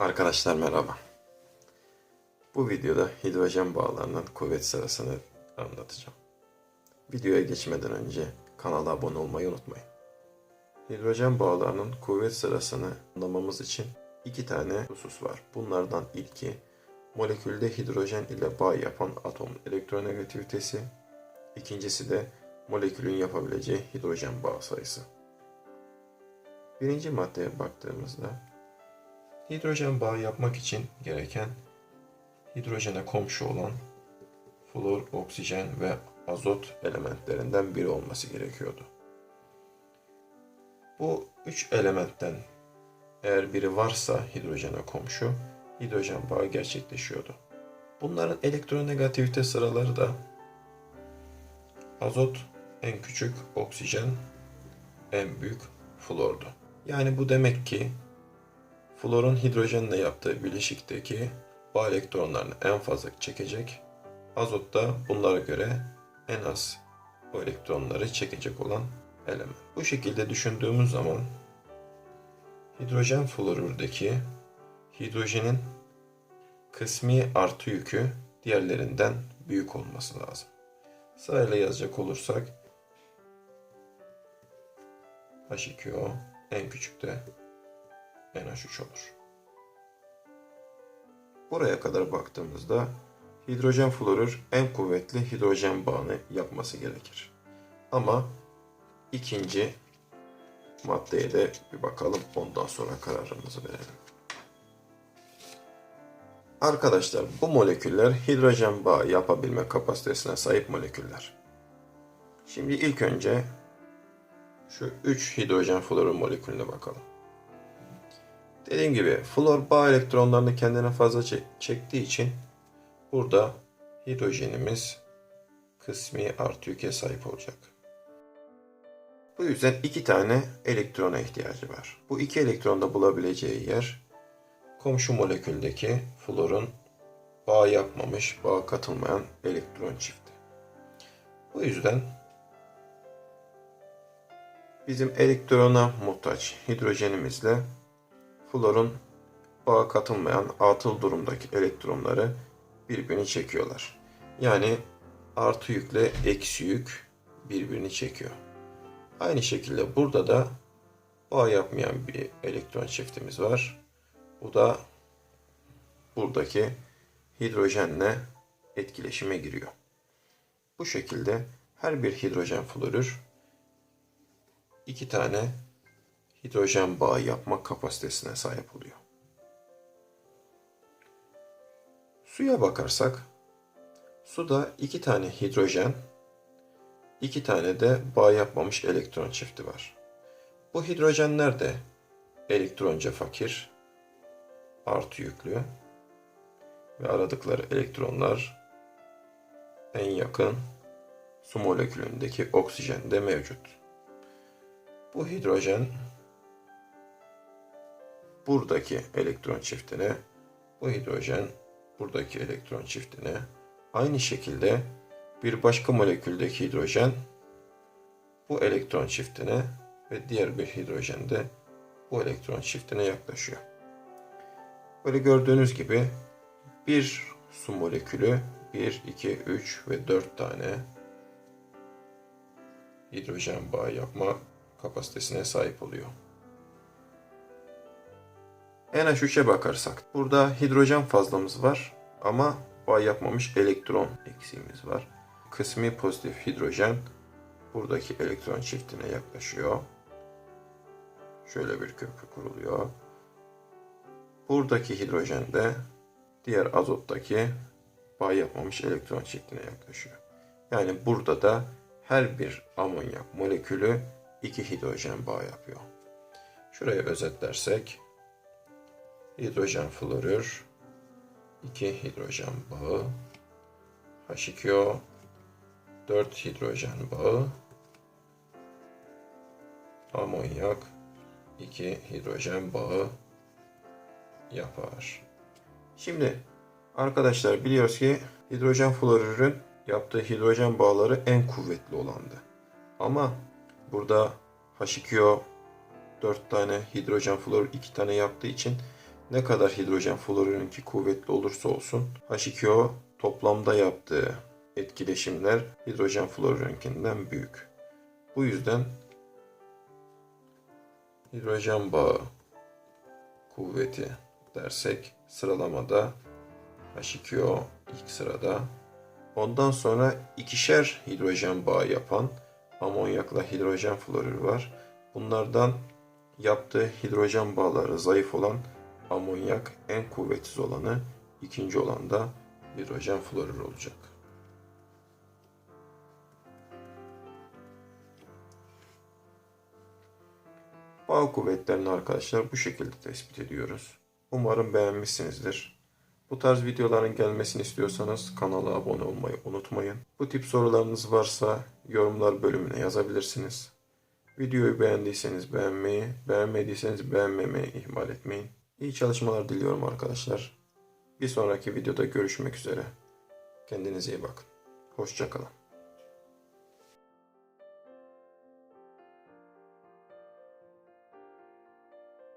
Arkadaşlar merhaba. Bu videoda hidrojen bağlarının kuvvet sırasını anlatacağım. Videoya geçmeden önce kanala abone olmayı unutmayın. Hidrojen bağlarının kuvvet sırasını anlamamız için iki tane husus var. Bunlardan ilki molekülde hidrojen ile bağ yapan atomun elektronegativitesi, ikincisi de molekülün yapabileceği hidrojen bağ sayısı. Birinci maddeye baktığımızda Hidrojen bağı yapmak için gereken hidrojene komşu olan flor, oksijen ve azot elementlerinden biri olması gerekiyordu. Bu üç elementten eğer biri varsa hidrojene komşu, hidrojen bağı gerçekleşiyordu. Bunların elektronegativite sıraları da azot en küçük, oksijen en büyük flordu. Yani bu demek ki Florun hidrojenle yaptığı bileşikteki bağ elektronlarını en fazla çekecek. Azot da bunlara göre en az o elektronları çekecek olan element. Bu şekilde düşündüğümüz zaman hidrojen florürdeki hidrojenin kısmi artı yükü diğerlerinden büyük olması lazım. Sırayla yazacak olursak H2O en küçük de NH3 olur. Buraya kadar baktığımızda hidrojen florür en kuvvetli hidrojen bağını yapması gerekir. Ama ikinci maddeye de bir bakalım ondan sonra kararımızı verelim. Arkadaşlar bu moleküller hidrojen bağı yapabilme kapasitesine sahip moleküller. Şimdi ilk önce şu 3 hidrojen florür molekülüne bakalım. Dediğim gibi flor bağ elektronlarını kendine fazla çektiği için burada hidrojenimiz kısmi artı yüke sahip olacak. Bu yüzden iki tane elektrona ihtiyacı var. Bu iki elektronda bulabileceği yer komşu moleküldeki florun bağ yapmamış, bağ katılmayan elektron çifti. Bu yüzden bizim elektrona muhtaç hidrojenimizle florun bağa katılmayan atıl durumdaki elektronları birbirini çekiyorlar. Yani artı yükle eksi yük birbirini çekiyor. Aynı şekilde burada da bağ yapmayan bir elektron çiftimiz var. Bu da buradaki hidrojenle etkileşime giriyor. Bu şekilde her bir hidrojen florür iki tane hidrojen bağı yapma kapasitesine sahip oluyor. Suya bakarsak, suda iki tane hidrojen, iki tane de bağ yapmamış elektron çifti var. Bu hidrojenler de elektronca fakir, artı yüklü ve aradıkları elektronlar en yakın su molekülündeki oksijende mevcut. Bu hidrojen buradaki elektron çiftine, bu hidrojen buradaki elektron çiftine, aynı şekilde bir başka moleküldeki hidrojen bu elektron çiftine ve diğer bir hidrojen de bu elektron çiftine yaklaşıyor. Böyle gördüğünüz gibi bir su molekülü 1, 2, 3 ve 4 tane hidrojen bağı yapma kapasitesine sahip oluyor. NH3'e bakarsak burada hidrojen fazlamız var ama bağ yapmamış elektron eksiğimiz var. Kısmi pozitif hidrojen buradaki elektron çiftine yaklaşıyor. Şöyle bir köprü kuruluyor. Buradaki hidrojen de diğer azottaki bağ yapmamış elektron çiftine yaklaşıyor. Yani burada da her bir amonyak molekülü iki hidrojen bağ yapıyor. Şuraya özetlersek hidrojen florür, 2 hidrojen bağı, H2O, 4 hidrojen bağı, amonyak, 2 hidrojen bağı yapar. Şimdi arkadaşlar biliyoruz ki hidrojen florürün yaptığı hidrojen bağları en kuvvetli olandı. Ama burada H2O 4 tane hidrojen flor 2 tane yaptığı için Ne kadar hidrojen florürünki kuvvetli olursa olsun H2O toplamda yaptığı etkileşimler hidrojen florürünkinden büyük. Bu yüzden hidrojen bağı kuvveti dersek sıralamada H2O ilk sırada. Ondan sonra ikişer hidrojen bağı yapan amonyakla hidrojen florür var. Bunlardan yaptığı hidrojen bağları zayıf olan amonyak en kuvvetsiz olanı, ikinci olan da hidrojen florür olacak. Bağ kuvvetlerini arkadaşlar bu şekilde tespit ediyoruz. Umarım beğenmişsinizdir. Bu tarz videoların gelmesini istiyorsanız kanala abone olmayı unutmayın. Bu tip sorularınız varsa yorumlar bölümüne yazabilirsiniz. Videoyu beğendiyseniz beğenmeyi, beğenmediyseniz beğenmemeyi ihmal etmeyin. İyi çalışmalar diliyorum arkadaşlar. Bir sonraki videoda görüşmek üzere. Kendinize iyi bakın. Hoşçakalın.